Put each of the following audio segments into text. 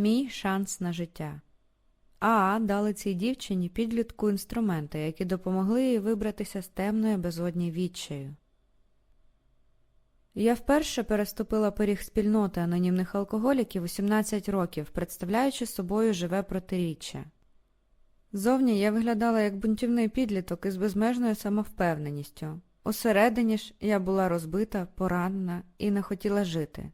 Мій шанс на життя. Аа дали цій дівчині підлітку інструменти, які допомогли їй вибратися з темної безодні відчаю. Я вперше переступила поріг спільноти анонімних алкоголіків у 17 років, представляючи собою живе протиріччя. Зовні я виглядала як бунтівний підліток із безмежною самовпевненістю. Усередині ж я була розбита, поранена і не хотіла жити.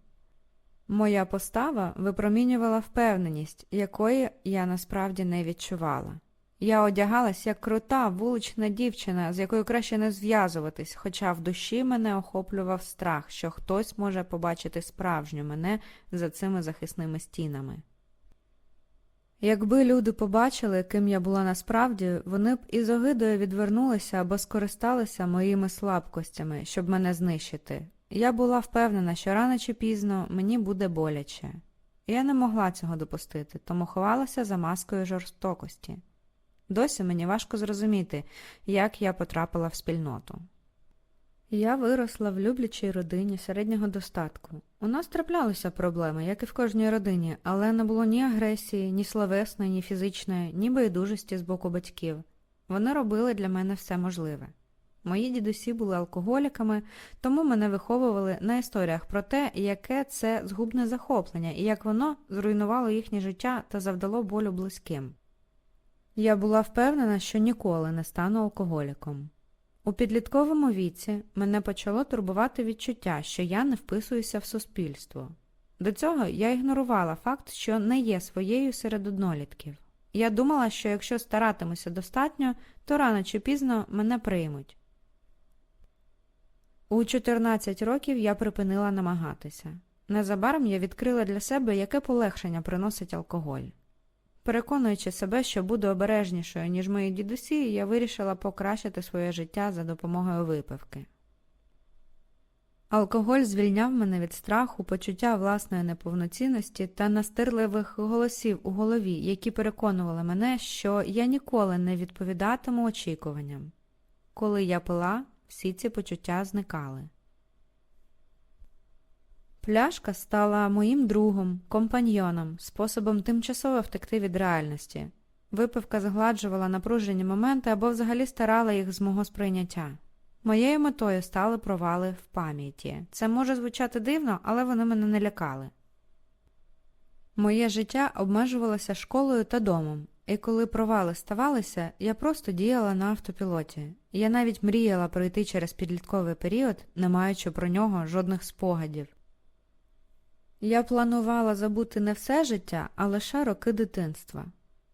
Моя постава випромінювала впевненість, якої я насправді не відчувала. Я одягалась як крута вулична дівчина, з якою краще не зв'язуватись, хоча в душі мене охоплював страх, що хтось може побачити справжню мене за цими захисними стінами. Якби люди побачили, ким я була насправді, вони б із огидою відвернулися або скористалися моїми слабкостями, щоб мене знищити. Я була впевнена, що рано чи пізно мені буде боляче. Я не могла цього допустити, тому ховалася за маскою жорстокості. Досі мені важко зрозуміти, як я потрапила в спільноту. Я виросла в люблячій родині середнього достатку. У нас траплялися проблеми, як і в кожній родині, але не було ні агресії, ні словесної, ні фізичної, ні байдужості з боку батьків. Вони робили для мене все можливе. Мої дідусі були алкоголіками, тому мене виховували на історіях про те, яке це згубне захоплення і як воно зруйнувало їхнє життя та завдало болю близьким. Я була впевнена, що ніколи не стану алкоголіком. У підлітковому віці мене почало турбувати відчуття, що я не вписуюся в суспільство. До цього я ігнорувала факт, що не є своєю серед однолітків. Я думала, що якщо старатимуся достатньо, то рано чи пізно мене приймуть. У 14 років я припинила намагатися. Незабаром я відкрила для себе, яке полегшення приносить алкоголь. Переконуючи себе, що буду обережнішою, ніж мої дідусі, я вирішила покращити своє життя за допомогою випивки. Алкоголь звільняв мене від страху, почуття власної неповноцінності та настирливих голосів у голові, які переконували мене, що я ніколи не відповідатиму очікуванням. Коли я пила, всі ці почуття зникали. Пляшка стала моїм другом, компаньйоном, способом тимчасово втекти від реальності. Випивка згладжувала напружені моменти або взагалі старала їх з мого сприйняття. Моєю метою стали провали в пам'яті. Це може звучати дивно, але вони мене не лякали. Моє життя обмежувалося школою та домом, і коли провали ставалися, я просто діяла на автопілоті. Я навіть мріяла пройти через підлітковий період, не маючи про нього жодних спогадів. Я планувала забути не все життя, а лише роки дитинства.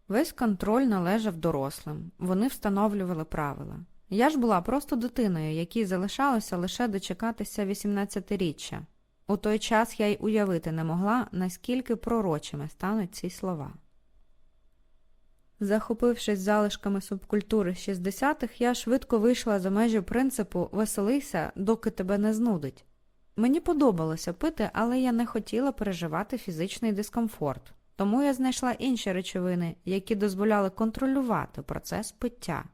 Весь контроль належав дорослим, вони встановлювали правила. Я ж була просто дитиною, якій залишалося лише дочекатися 18-річчя. У той час я й уявити не могла, наскільки пророчими стануть ці слова. Захопившись залишками субкультури 60-х, я швидко вийшла за межі принципу веселися, доки тебе не знудить. Мені подобалося пити, але я не хотіла переживати фізичний дискомфорт, тому я знайшла інші речовини, які дозволяли контролювати процес пиття.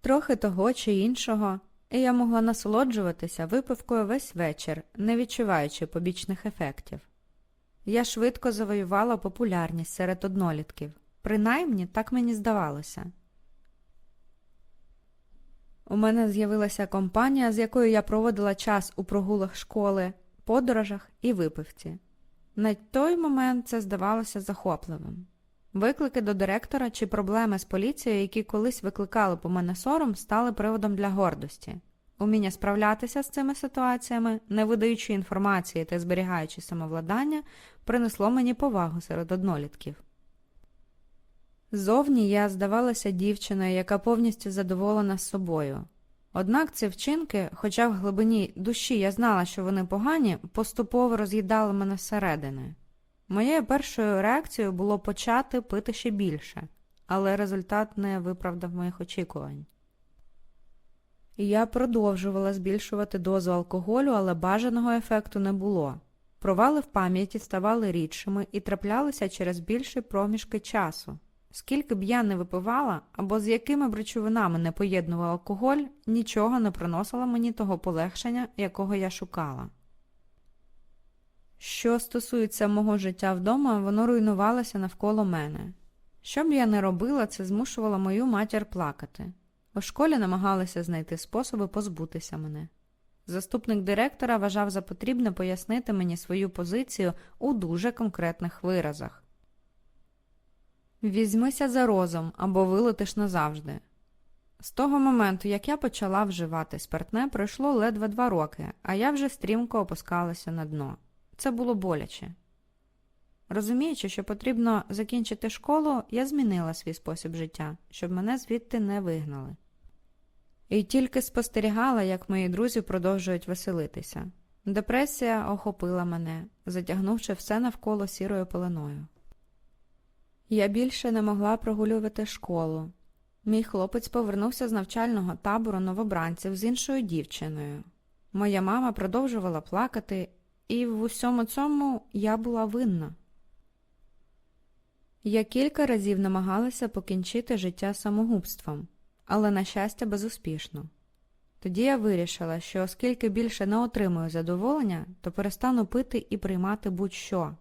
Трохи того чи іншого, і я могла насолоджуватися випивкою весь вечір, не відчуваючи побічних ефектів. Я швидко завоювала популярність серед однолітків, принаймні так мені здавалося. У мене з'явилася компанія, з якою я проводила час у прогулах школи, подорожах і випивці. На той момент це здавалося захопливим. Виклики до директора чи проблеми з поліцією, які колись викликали по мене сором, стали приводом для гордості. Уміння справлятися з цими ситуаціями, не видаючи інформації та зберігаючи самовладання, принесло мені повагу серед однолітків. Зовні я здавалася дівчиною, яка повністю задоволена собою. Однак ці вчинки, хоча в глибині душі я знала, що вони погані, поступово роз'їдали мене всередини. Моєю першою реакцією було почати пити ще більше, але результат не виправдав моїх очікувань. Я продовжувала збільшувати дозу алкоголю, але бажаного ефекту не було. Провали в пам'яті ставали рідшими і траплялися через більші проміжки часу. Скільки б я не випивала або з якими б речовинами не поєднував алкоголь, нічого не приносило мені того полегшення, якого я шукала. Що стосується мого життя вдома, воно руйнувалося навколо мене. Що б я не робила, це змушувало мою матір плакати. У школі намагалися знайти способи позбутися мене. Заступник директора вважав за потрібне пояснити мені свою позицію у дуже конкретних виразах. Візьмися за розум або вилетиш назавжди. З того моменту, як я почала вживати спиртне, пройшло ледве два роки, а я вже стрімко опускалася на дно. Це було боляче. Розуміючи, що потрібно закінчити школу, я змінила свій спосіб життя, щоб мене звідти не вигнали. І тільки спостерігала, як мої друзі продовжують веселитися. Депресія охопила мене, затягнувши все навколо сірою пеленою. Я більше не могла прогулювати школу. Мій хлопець повернувся з навчального табору новобранців з іншою дівчиною. Моя мама продовжувала плакати, і в усьому цьому я була винна. Я кілька разів намагалася покінчити життя самогубством, але, на щастя, безуспішно. Тоді я вирішила, що оскільки більше не отримую задоволення, то перестану пити і приймати будь-що.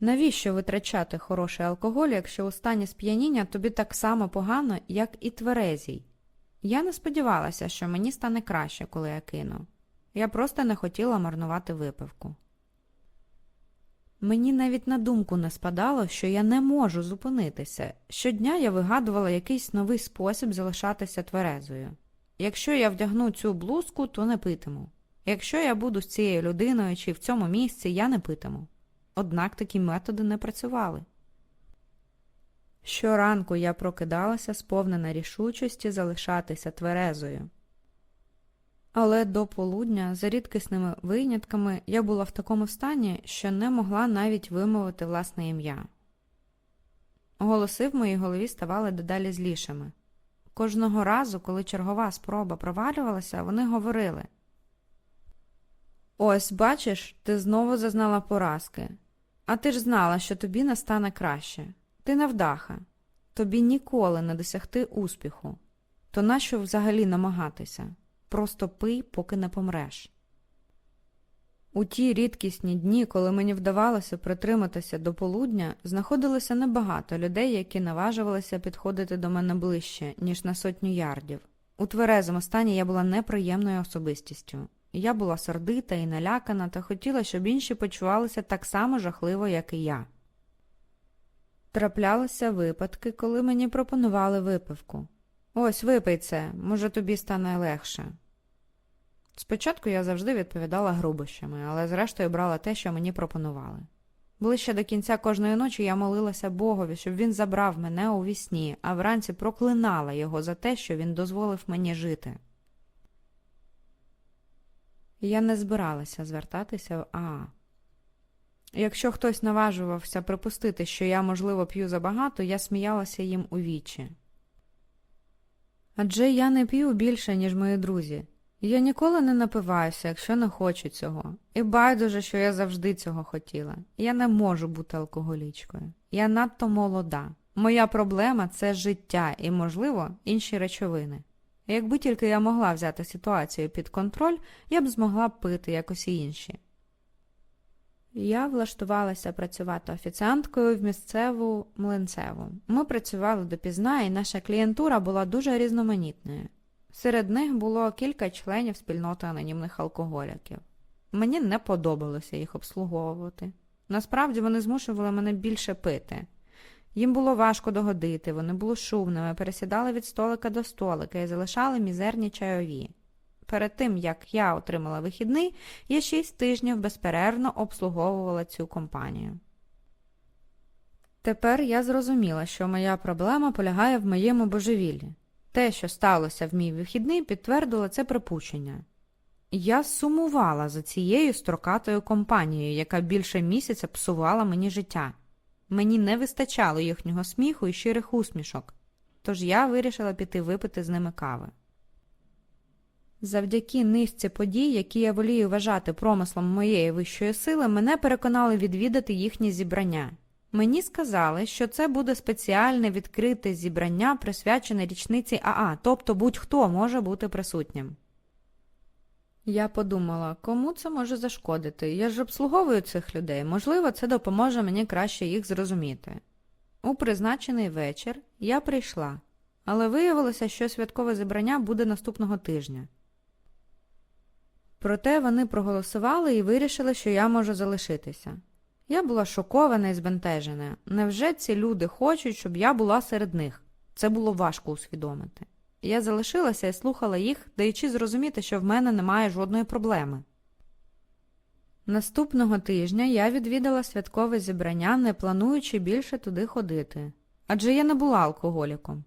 Навіщо витрачати хороший алкоголь, якщо у стані сп'яніння тобі так само погано, як і тверезій? Я не сподівалася, що мені стане краще, коли я кину. Я просто не хотіла марнувати випивку. Мені навіть на думку не спадало, що я не можу зупинитися. Щодня я вигадувала якийсь новий спосіб залишатися тверезою. Якщо я вдягну цю блузку, то не питиму. Якщо я буду з цією людиною чи в цьому місці, я не питиму. Однак такі методи не працювали. Щоранку я прокидалася, сповнена рішучості залишатися тверезою. Але до полудня, за рідкісними винятками, я була в такому стані, що не могла навіть вимовити власне ім'я. Голоси в моїй голові ставали дедалі злішими. Кожного разу, коли чергова спроба провалювалася, вони говорили Ось, бачиш, ти знову зазнала поразки. А ти ж знала, що тобі настане краще. Ти невдаха. Тобі ніколи не досягти успіху. То нащо взагалі намагатися? Просто пий, поки не помреш. У ті рідкісні дні, коли мені вдавалося притриматися до полудня, знаходилося небагато людей, які наважувалися підходити до мене ближче, ніж на сотню ярдів. У тверезому стані я була неприємною особистістю. Я була сердита і налякана та хотіла, щоб інші почувалися так само жахливо, як і я. Траплялися випадки, коли мені пропонували випивку. Ось випий це, може тобі стане легше. Спочатку я завжди відповідала грубощами, але зрештою брала те, що мені пропонували. Ближче до кінця кожної ночі я молилася Богові, щоб він забрав мене у вісні, а вранці проклинала його за те, що він дозволив мені жити. Я не збиралася звертатися в АА. Якщо хтось наважувався припустити, що я, можливо, п'ю забагато, я сміялася їм у вічі. Адже я не п'ю більше, ніж мої друзі. Я ніколи не напиваюся, якщо не хочу цього. І байдуже, що я завжди цього хотіла. Я не можу бути алкоголічкою. Я надто молода. Моя проблема це життя і, можливо, інші речовини. Якби тільки я могла взяти ситуацію під контроль, я б змогла пити якось інші. Я влаштувалася працювати офіціанткою в місцеву млинцеву. Ми працювали допізна, і наша клієнтура була дуже різноманітною. Серед них було кілька членів спільноти анонімних алкоголіків. Мені не подобалося їх обслуговувати. Насправді вони змушували мене більше пити. Їм було важко догодити, вони були шумними, пересідали від столика до столика і залишали мізерні чайові. Перед тим, як я отримала вихідний, я шість тижнів безперервно обслуговувала цю компанію. Тепер я зрозуміла, що моя проблема полягає в моєму божевіллі. Те, що сталося в мій вихідний, підтвердило це припущення. Я сумувала за цією строкатою компанією, яка більше місяця псувала мені життя. Мені не вистачало їхнього сміху і щирих усмішок, тож я вирішила піти випити з ними кави. Завдяки низці подій, які я волію вважати промислом моєї вищої сили, мене переконали відвідати їхні зібрання. Мені сказали, що це буде спеціальне відкрите зібрання, присвячене річниці АА, тобто будь-хто може бути присутнім. Я подумала, кому це може зашкодити? Я ж обслуговую цих людей, можливо, це допоможе мені краще їх зрозуміти. У призначений вечір я прийшла, але виявилося, що святкове зібрання буде наступного тижня. Проте вони проголосували і вирішили, що я можу залишитися. Я була шокована і збентежена. Невже ці люди хочуть, щоб я була серед них? Це було важко усвідомити. Я залишилася і слухала їх, даючи зрозуміти, що в мене немає жодної проблеми. Наступного тижня я відвідала святкове зібрання, не плануючи більше туди ходити. Адже я не була алкоголіком.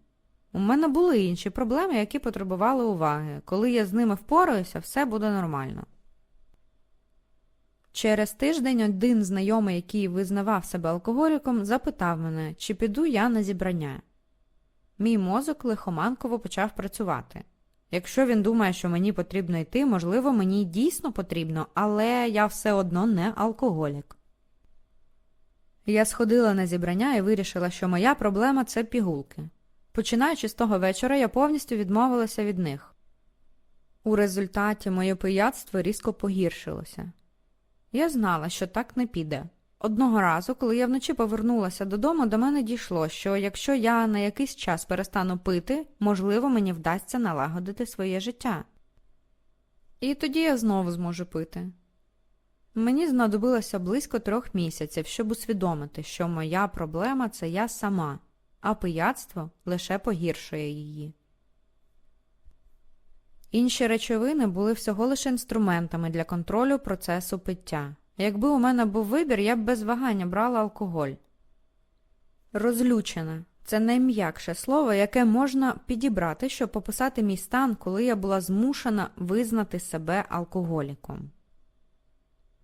У мене були інші проблеми, які потребували уваги. Коли я з ними впораюся, все буде нормально. Через тиждень один знайомий, який визнавав себе алкоголіком, запитав мене, чи піду я на зібрання. Мій мозок лихоманково почав працювати. Якщо він думає, що мені потрібно йти, можливо, мені дійсно потрібно, але я все одно не алкоголік. Я сходила на зібрання і вирішила, що моя проблема це пігулки. Починаючи з того вечора, я повністю відмовилася від них. У результаті моє пияцтво різко погіршилося. Я знала, що так не піде. Одного разу, коли я вночі повернулася додому, до мене дійшло, що якщо я на якийсь час перестану пити, можливо, мені вдасться налагодити своє життя. І тоді я знову зможу пити. Мені знадобилося близько трьох місяців, щоб усвідомити, що моя проблема це я сама, а пияцтво лише погіршує її. Інші речовини були всього лише інструментами для контролю процесу пиття. Якби у мене був вибір, я б без вагання брала алкоголь. Розлючена це найм'якше слово, яке можна підібрати, щоб пописати мій стан, коли я була змушена визнати себе алкоголіком.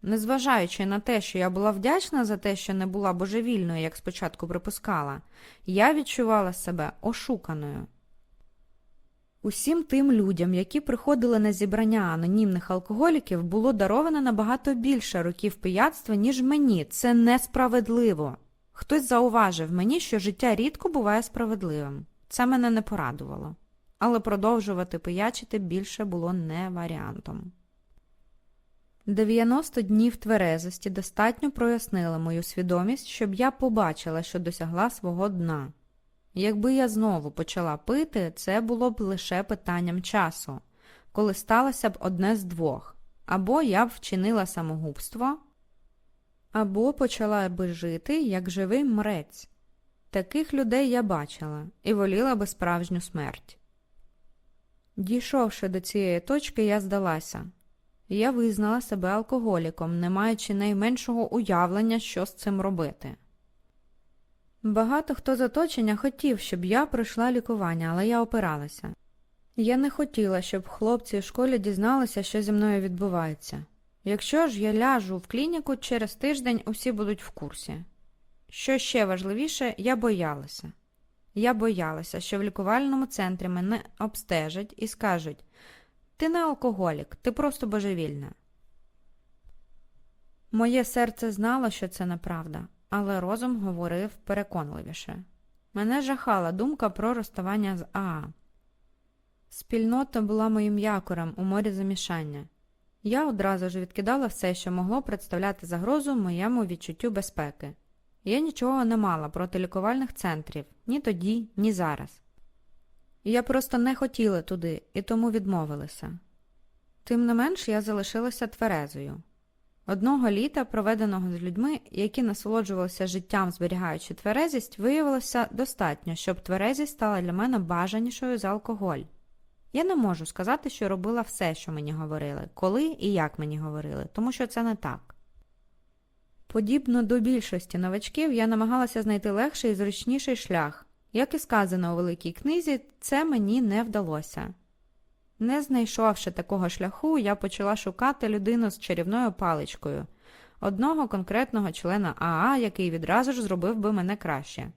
Незважаючи на те, що я була вдячна за те, що не була божевільною, як спочатку припускала, я відчувала себе ошуканою. Усім тим людям, які приходили на зібрання анонімних алкоголіків, було даровано набагато більше років пияцтва, ніж мені. Це несправедливо. Хтось зауважив мені, що життя рідко буває справедливим. Це мене не порадувало. Але продовжувати пиячити більше було не варіантом. 90 днів тверезості достатньо прояснили мою свідомість, щоб я побачила, що досягла свого дна. Якби я знову почала пити, це було б лише питанням часу, коли сталося б одне з двох, або я б вчинила самогубство, або почала би жити як живий мрець. Таких людей я бачила і воліла би справжню смерть. Дійшовши до цієї точки, я здалася. Я визнала себе алкоголіком, не маючи найменшого уявлення, що з цим робити. Багато хто з оточення хотів, щоб я пройшла лікування, але я опиралася. Я не хотіла, щоб хлопці в школі дізналися, що зі мною відбувається. Якщо ж я ляжу в клініку, через тиждень усі будуть в курсі. Що ще важливіше, я боялася. Я боялася, що в лікувальному центрі мене обстежать і скажуть ти не алкоголік, ти просто божевільна. Моє серце знало, що це неправда, але розум говорив переконливіше. Мене жахала думка про розставання з Аа. Спільнота була моїм якорем у морі замішання. Я одразу ж відкидала все, що могло представляти загрозу моєму відчуттю безпеки. Я нічого не мала проти лікувальних центрів ні тоді, ні зараз. Я просто не хотіла туди і тому відмовилася. Тим не менш, я залишилася тверезою. Одного літа, проведеного з людьми, які насолоджувалися життям, зберігаючи тверезість, виявилося достатньо, щоб тверезість стала для мене бажанішою за алкоголь. Я не можу сказати, що робила все, що мені говорили, коли і як мені говорили, тому що це не так. Подібно до більшості новачків, я намагалася знайти легший і зручніший шлях. Як і сказано у Великій книзі, це мені не вдалося. Не знайшовши такого шляху, я почала шукати людину з чарівною паличкою, одного конкретного члена АА, який відразу ж зробив би мене краще.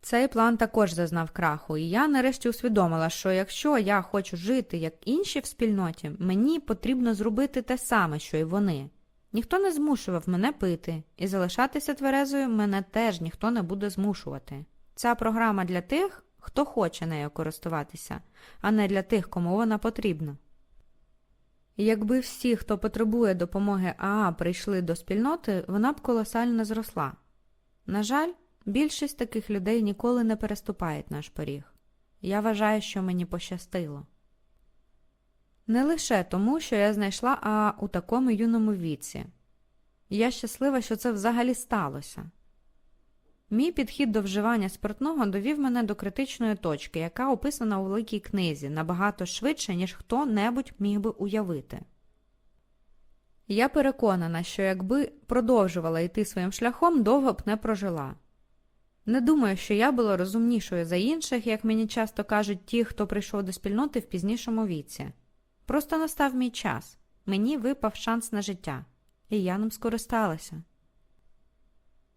Цей план також зазнав краху, і я нарешті усвідомила, що якщо я хочу жити як інші в спільноті, мені потрібно зробити те саме, що й вони. Ніхто не змушував мене пити, і залишатися тверезою мене теж ніхто не буде змушувати. Ця програма для тих, хто хоче нею користуватися, а не для тих, кому вона потрібна. Якби всі, хто потребує допомоги АА, прийшли до спільноти, вона б колосально зросла. На жаль, більшість таких людей ніколи не переступають наш поріг. Я вважаю, що мені пощастило. Не лише тому, що я знайшла АА у такому юному віці. Я щаслива, що це взагалі сталося. Мій підхід до вживання спиртного довів мене до критичної точки, яка описана у великій книзі набагато швидше, ніж хто-небудь міг би уявити. Я переконана, що якби продовжувала йти своїм шляхом, довго б не прожила. Не думаю, що я була розумнішою за інших, як мені часто кажуть ті, хто прийшов до спільноти в пізнішому віці. Просто настав мій час, мені випав шанс на життя, і я ним скористалася.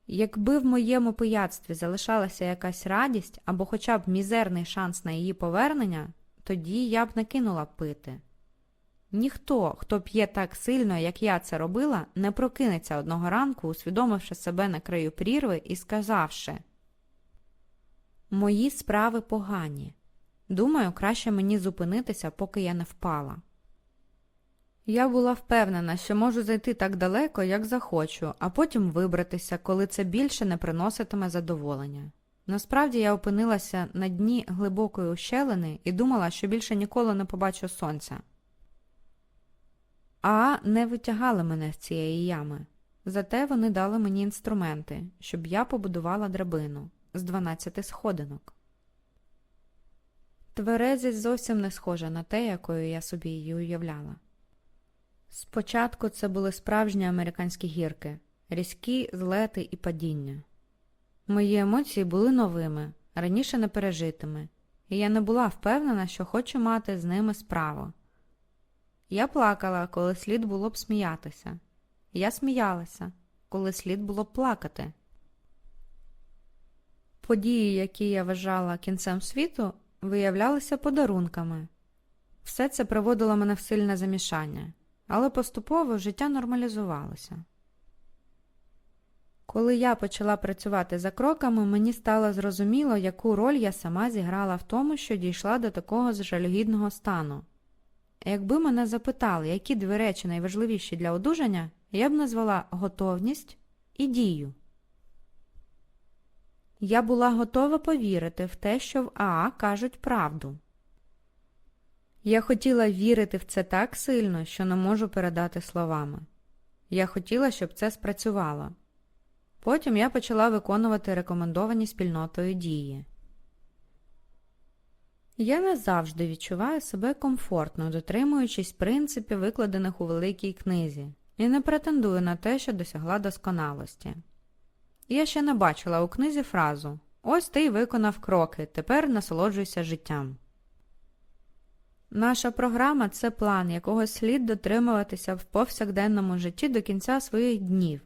Якби в моєму пияцтві залишалася якась радість або хоча б мізерний шанс на її повернення, тоді я б не кинула пити. Ніхто, хто п'є так сильно, як я це робила, не прокинеться одного ранку, усвідомивши себе на краю прірви і сказавши Мої справи погані. Думаю, краще мені зупинитися, поки я не впала. Я була впевнена, що можу зайти так далеко, як захочу, а потім вибратися, коли це більше не приноситиме задоволення. Насправді я опинилася на дні глибокої ущелини і думала, що більше ніколи не побачу сонця. А не витягали мене з цієї ями. Зате вони дали мені інструменти, щоб я побудувала драбину з 12 сходинок. Тверезість зовсім не схожа на те, якою я собі її уявляла. Спочатку це були справжні американські гірки, різкі злети і падіння. Мої емоції були новими, раніше не пережитими, і я не була впевнена, що хочу мати з ними справу. Я плакала, коли слід було б сміятися. Я сміялася, коли слід було б плакати. Події, які я вважала кінцем світу, виявлялися подарунками. Все це приводило мене в сильне замішання, але поступово життя нормалізувалося. Коли я почала працювати за кроками, мені стало зрозуміло, яку роль я сама зіграла в тому, що дійшла до такого жалюгідного стану. Якби мене запитали, які дві речі найважливіші для одужання, я б назвала готовність і дію. Я була готова повірити в те, що в АА кажуть правду. Я хотіла вірити в це так сильно, що не можу передати словами. Я хотіла, щоб це спрацювало. Потім я почала виконувати рекомендовані спільнотою дії. Я не завжди відчуваю себе комфортно, дотримуючись принципів, викладених у великій книзі, і не претендую на те, що досягла досконалості. Я ще не бачила у книзі фразу Ось ти й виконав кроки, тепер насолоджуйся життям. Наша програма це план, якого слід дотримуватися в повсякденному житті до кінця своїх днів.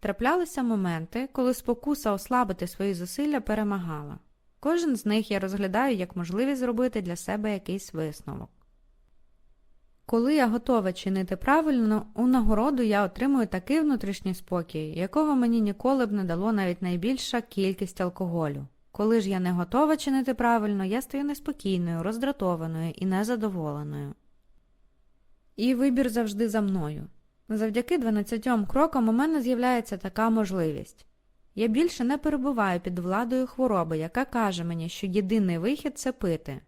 Траплялися моменти, коли спокуса ослабити свої зусилля перемагала. Кожен з них я розглядаю як можливість зробити для себе якийсь висновок. Коли я готова чинити правильно, у нагороду я отримую такий внутрішній спокій, якого мені ніколи б не дало навіть найбільша кількість алкоголю. Коли ж я не готова чинити правильно, я стаю неспокійною, роздратованою і незадоволеною. І вибір завжди за мною. Завдяки 12 крокам у мене з'являється така можливість. Я більше не перебуваю під владою хвороби, яка каже мені, що єдиний вихід це пити.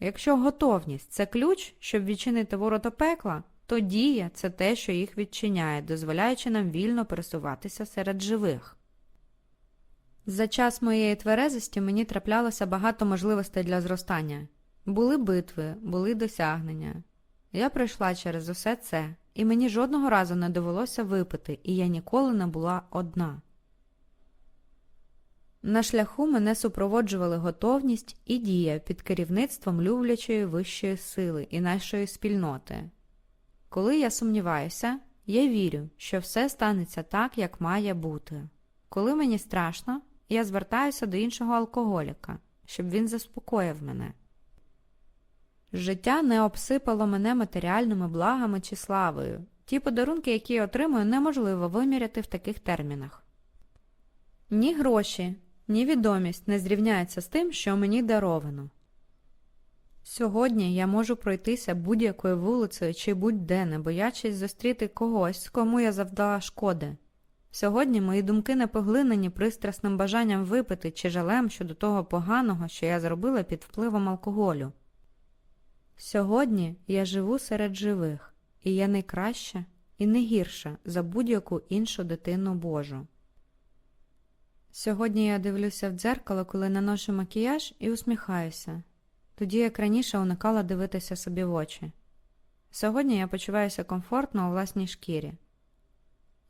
Якщо готовність це ключ, щоб відчинити ворота пекла, то дія це те, що їх відчиняє, дозволяючи нам вільно пересуватися серед живих. За час моєї тверезості мені траплялося багато можливостей для зростання. Були битви, були досягнення. Я пройшла через усе це, і мені жодного разу не довелося випити, і я ніколи не була одна. На шляху мене супроводжували готовність і дія під керівництвом люблячої вищої сили і нашої спільноти. Коли я сумніваюся, я вірю, що все станеться так, як має бути. Коли мені страшно, я звертаюся до іншого алкоголіка, щоб він заспокоїв мене. Життя не обсипало мене матеріальними благами чи славою. Ті подарунки, які я отримую, неможливо виміряти в таких термінах. Ні гроші, ні відомість не зрівняються з тим, що мені даровано. Сьогодні я можу пройтися будь-якою вулицею чи будь-де, не боячись зустріти когось, кому я завдала шкоди. Сьогодні мої думки не поглинені пристрасним бажанням випити чи жалем щодо того поганого, що я зробила під впливом алкоголю. Сьогодні я живу серед живих, і я не краща і не гірша за будь-яку іншу дитину Божу. Сьогодні я дивлюся в дзеркало, коли наношу макіяж і усміхаюся, тоді як раніше уникала дивитися собі в очі. Сьогодні я почуваюся комфортно у власній шкірі.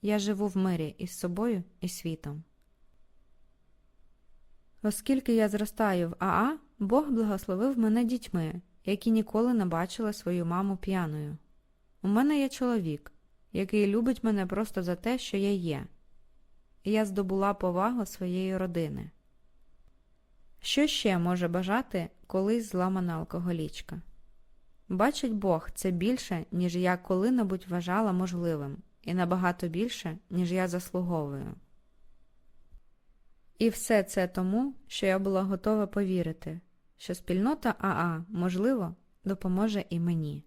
Я живу в мирі із собою і світом. Оскільки я зростаю в АА, Бог благословив мене дітьми, які ніколи не бачили свою маму п'яною. У мене є чоловік, який любить мене просто за те, що я є. Я здобула повагу своєї родини. Що ще може бажати колись зламана алкоголічка? Бачить Бог це більше, ніж я коли-небудь вважала можливим, і набагато більше, ніж я заслуговую. І все це тому, що я була готова повірити, що спільнота АА, можливо, допоможе і мені.